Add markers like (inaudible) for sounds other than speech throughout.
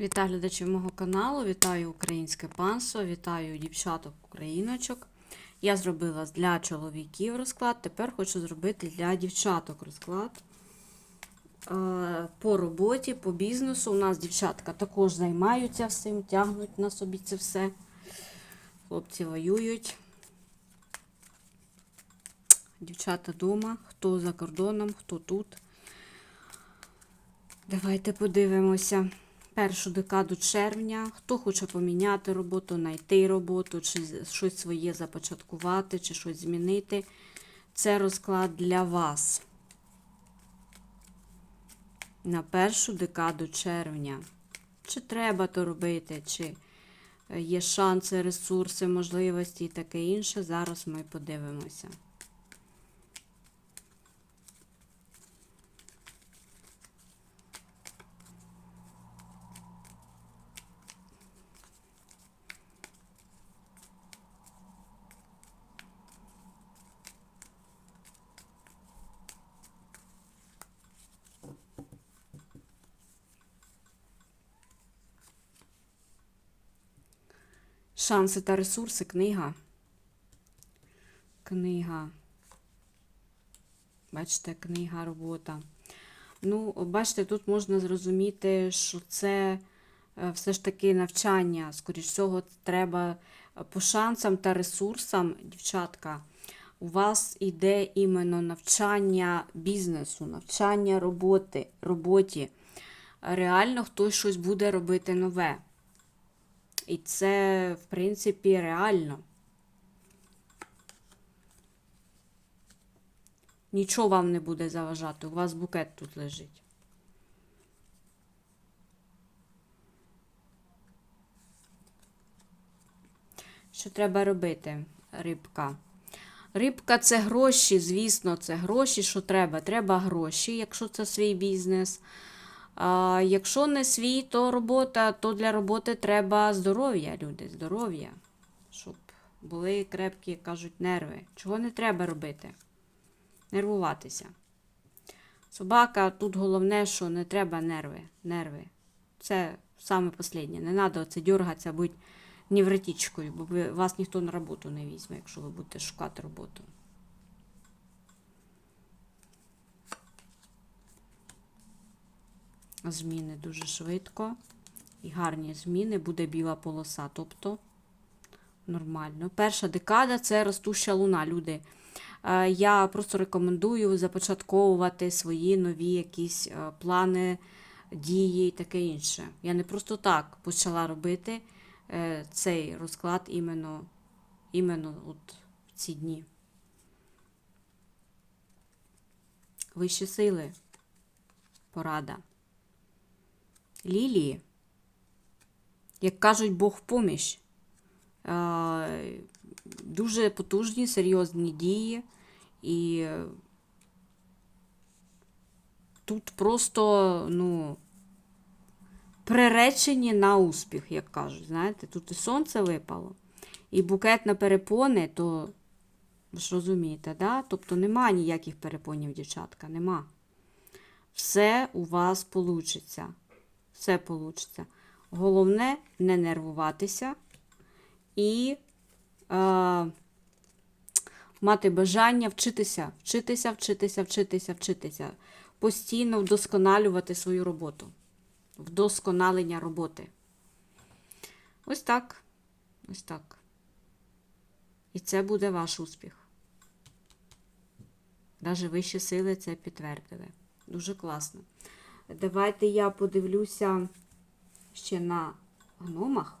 Вітаю глядачів мого каналу, вітаю українське панство, вітаю дівчаток україночок. Я зробила для чоловіків розклад, тепер хочу зробити для дівчаток розклад. Е, По роботі, по бізнесу. У нас дівчатка також займаються всім, тягнуть на собі це все. Хлопці воюють. Дівчата вдома, хто за кордоном, хто тут. Давайте подивимося. Першу декаду червня. Хто хоче поміняти роботу, знайти роботу, чи щось своє започаткувати, чи щось змінити. Це розклад для вас. На першу декаду червня. Чи треба то робити, чи є шанси, ресурси, можливості і таке інше. Зараз ми подивимося. Шанси та ресурси, книга. Книга. Бачите, книга, робота. Ну, бачите, тут можна зрозуміти, що це е, все ж таки навчання. Скоріш всього, треба по шансам та ресурсам, дівчатка, у вас йде іменно навчання бізнесу, навчання роботи, роботі. Реально хтось щось буде робити нове. І це, в принципі, реально. Нічого вам не буде заважати. У вас букет тут лежить. Що треба робити, рибка? Рибка це гроші, звісно, це гроші, що треба. Треба гроші, якщо це свій бізнес. А якщо не свій, то робота, то для роботи треба здоров'я, люди, здоров'я. Щоб були крепкі, кажуть, нерви. Чого не треба робити? Нервуватися. Собака, тут головне, що не треба нерви. нерви. Це саме останнє. Не треба оце дергатися, бути невротичкою, бо вас ніхто на роботу не візьме, якщо ви будете шукати роботу. Зміни дуже швидко. І гарні зміни, буде біла полоса. Тобто нормально. Перша декада це ростуща луна, люди. Е, Я просто рекомендую започатковувати свої нові якісь е, плани, дії і таке інше. Я не просто так почала робити е, цей розклад іменно, іменно от в ці дні. Вищі сили. Порада. Лілії, як кажуть, Бог в поміч. Е, Дуже потужні, серйозні дії. І тут просто, ну, приречені на успіх, як кажуть. Знаєте, тут і сонце випало, і букет на перепони, то ви ж розумієте, да? Тобто нема ніяких перепонів, дівчатка, нема. Все у вас получиться. Все получиться. Головне не нервуватися і е, мати бажання вчитися, вчитися, вчитися, вчитися, вчитися. Постійно вдосконалювати свою роботу. Вдосконалення роботи. Ось так. Ось так. І це буде ваш успіх. Навіть вищі сили це підтвердили. Дуже класно. Давайте я подивлюся ще на гномах.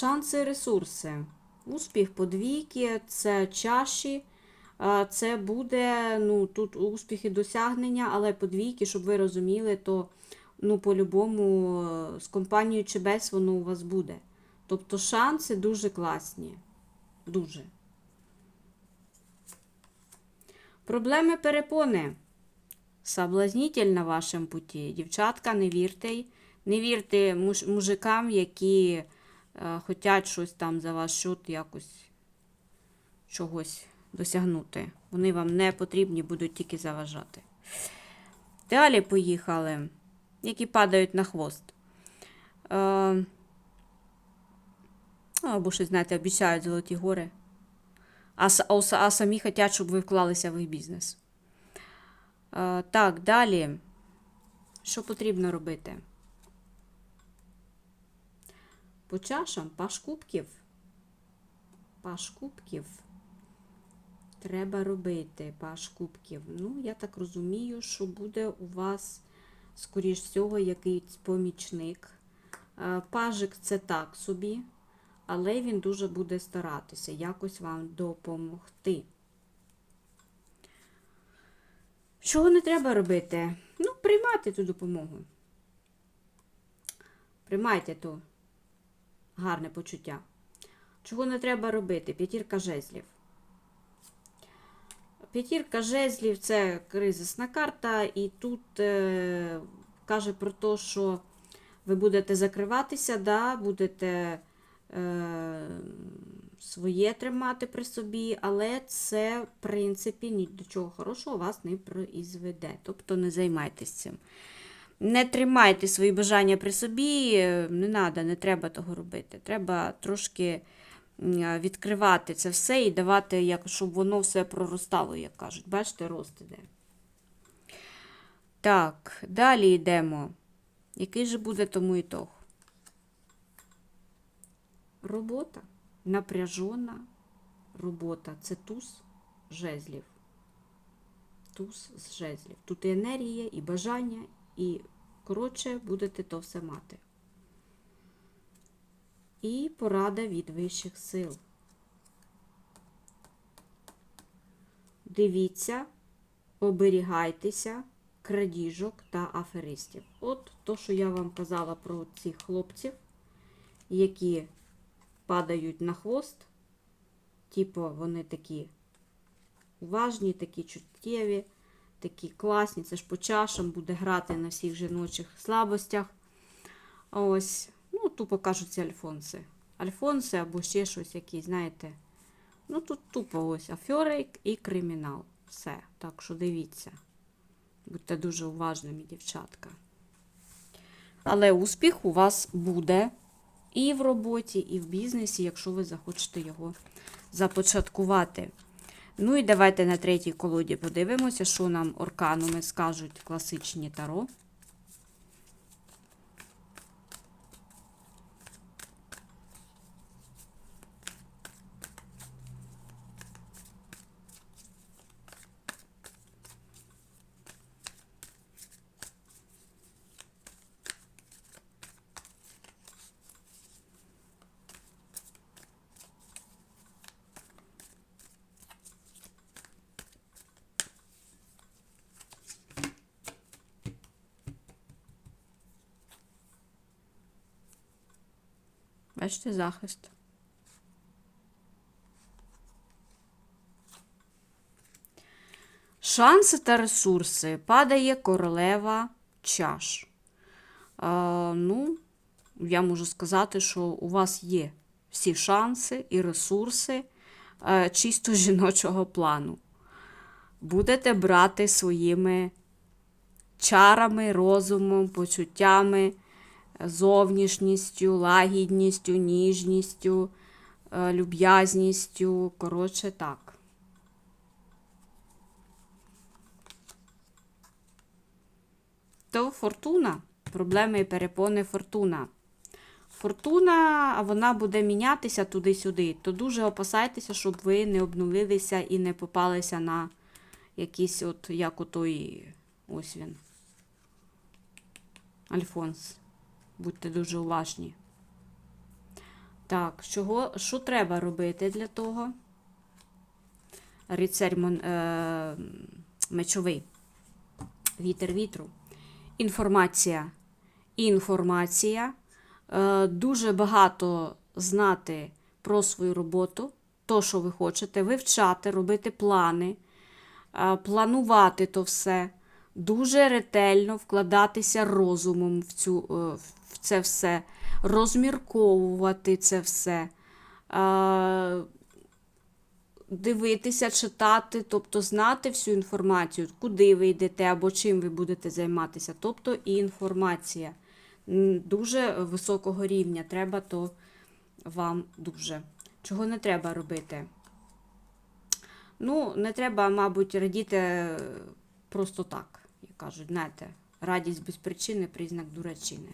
Шанси ресурси. Успіх подвійки, це чаші. Е, Це буде, ну, тут успіхи досягнення, але подвійки, щоб ви розуміли, то ну, по-любому з компанією чи без воно у вас буде. Тобто шанси дуже класні. Дуже. Проблеми перепони. Соблазнитель на вашому путі. Дівчатка, не вірте. Не вірте муж- мужикам, які хочуть щось там за ваш счет якось чогось досягнути. Вони вам не потрібні, будуть тільки заважати. Далі поїхали, які падають на хвост. Е, ну, або щось, знаєте, обіцяють золоті гори. А, а, а самі хочуть, щоб ви вклалися в їх бізнес. Е, так, далі. Що потрібно робити? По чашам паш кубків. Паш кубків. Треба робити паш кубків. Ну, я так розумію, що буде у вас, скоріш всього, якийсь помічник. Е, Пажик це так собі, але він дуже буде старатися якось вам допомогти. Чого не треба робити? Ну, приймати ту допомогу. Приймайте ту гарне почуття. Чого не треба робити? П'ятірка жезлів. П'ятірка жезлів це кризисна карта, і тут е, каже про те, що ви будете закриватися, да, будете е, своє тримати при собі, але це, в принципі, ні до чого хорошого вас не призведе. Тобто не займайтесь цим. Не тримайте свої бажання при собі, е, не треба, не треба того робити. Треба трошки відкривати це все і давати, як, щоб воно все проростало, як кажуть. Бачите, рост іде. Так, далі йдемо. Який же буде тому ітог? Робота. Напряжена робота. Це туз жезлів. Туз з жезлів. Тут і енергія, і бажання, і, коротше, будете то все мати. І порада від вищих сил. Дивіться, оберігайтеся крадіжок та аферистів. От то, що я вам казала про цих хлопців, які падають на хвост. Типу, вони такі уважні, такі чуттєві, такі класні. Це ж по чашам буде грати на всіх жіночих слабостях. Ось, ну, тупо кажуть, ці альфонси. Альфонси або ще щось, які, знаєте. Ну, тут тупо ось афери і кримінал. Все. Так що дивіться. Будьте дуже уважними, дівчатка. Але успіх у вас буде і в роботі, і в бізнесі, якщо ви захочете його започаткувати. Ну і давайте на третій колоді подивимося, що нам оркануми скажуть класичні таро. Бачите, захист. Шанси та ресурси. Падає королева чаш. А, ну, я можу сказати, що у вас є всі шанси і ресурси е, чисто (laughs) жіночого плану. Будете брати своїми чарами, розумом, почуттями, зовнішністю, лагідністю, ніжністю, е, люб'язністю. Коротше, так. То фортуна, проблеми і перепони фортуна. Фортуна, вона буде мінятися туди-сюди, то дуже опасайтеся, щоб ви не обнулилися і не попалися на якийсь, от, як отой, ось він. Альфонс. Будьте дуже уважні. Так, чого, що треба робити для того? Рицарь е, мечовий. Вітер вітру. Інформація. Інформація. Е, дуже багато знати про свою роботу, то, що ви хочете, вивчати, робити плани, е, планувати то все, дуже ретельно вкладатися розумом в, цю, е, це все, розмірковувати це все. Дивитися, читати, тобто знати всю інформацію, куди ви йдете або чим ви будете займатися. Тобто і інформація дуже високого рівня. Треба то вам дуже. Чого не треба робити? Ну, не треба, мабуть, радіти е, просто так, як кажуть, знаєте, радість без причини признак дурачини.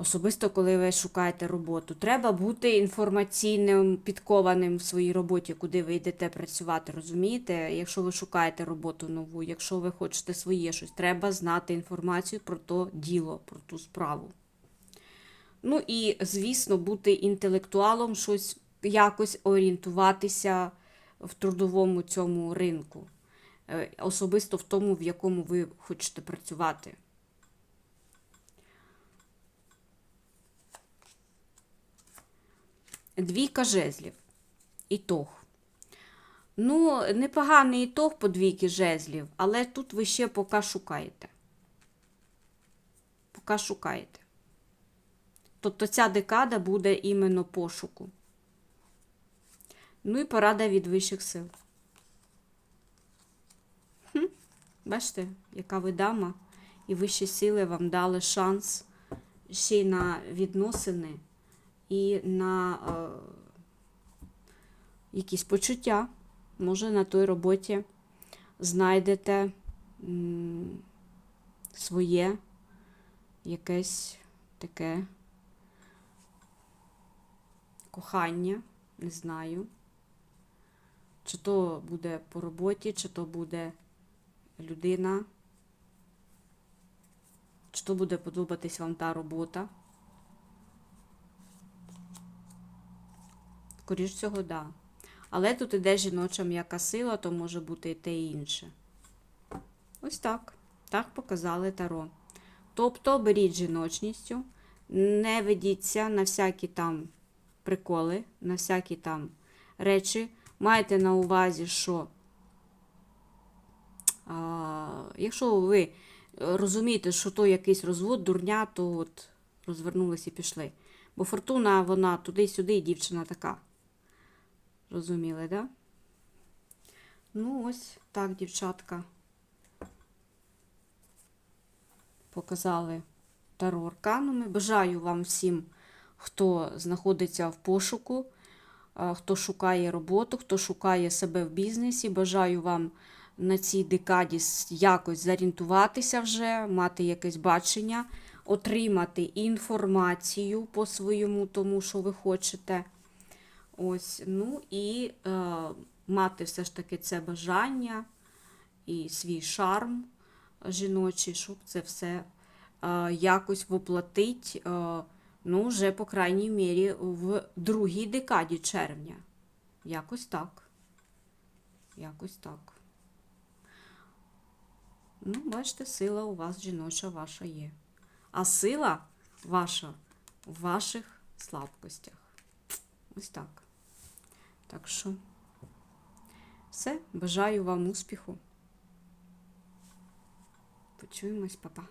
Особисто, коли ви шукаєте роботу, треба бути інформаційним, підкованим в своїй роботі, куди ви йдете працювати. Розумієте? Якщо ви шукаєте роботу нову, якщо ви хочете своє щось, треба знати інформацію про то діло, про ту справу. Ну і, звісно, бути інтелектуалом, щось якось орієнтуватися в трудовому цьому ринку, Е, особисто в тому, в якому ви хочете працювати. Двійка жезлів. Ітог. Ну, непоганий ітог по двійки жезлів, але тут ви ще поки шукаєте. Поки шукаєте. Тобто ця декада буде іменно пошуку. Ну і порада від вищих сил. Хм, бачите, яка ви дама, і вищі сили вам дали шанс ще й на відносини і на е, якісь почуття. Може, на той роботі знайдете своє якесь таке кохання, не знаю. Чи то буде по роботі, чи то буде людина, чи то буде подобатись вам та робота. Скоріш всього. Да. Але тут іде жіноча м'яка сила, то може бути і те і інше. Ось так. Так показали таро. Тобто беріть жіночністю, не ведіться на всякі там приколи, на всякі там речі. Майте на увазі, що а, якщо ви розумієте, що то якийсь розвод, дурня, то от розвернулися і пішли. Бо фортуна, вона туди-сюди, і дівчина така. Розуміли, да? Ну, ось так, дівчатка. Показали таро арканами. Бажаю вам всім, хто знаходиться в пошуку, хто шукає роботу, хто шукає себе в бізнесі. Бажаю вам на цій декаді якось зорієнтуватися вже, мати якесь бачення, отримати інформацію по своєму тому, що ви хочете. Ось, ну і е, мати все ж таки це бажання і свій шарм жіночий, щоб це все е, якось воплотить, е, ну, вже, по крайній мірі, в другій декаді червня. Якось так. Якось так. Ну, бачите, сила у вас жіноча ваша є. А сила ваша в ваших слабкостях. Ось так. Так що, все. Бажаю вам успіху. Почуємось, папа.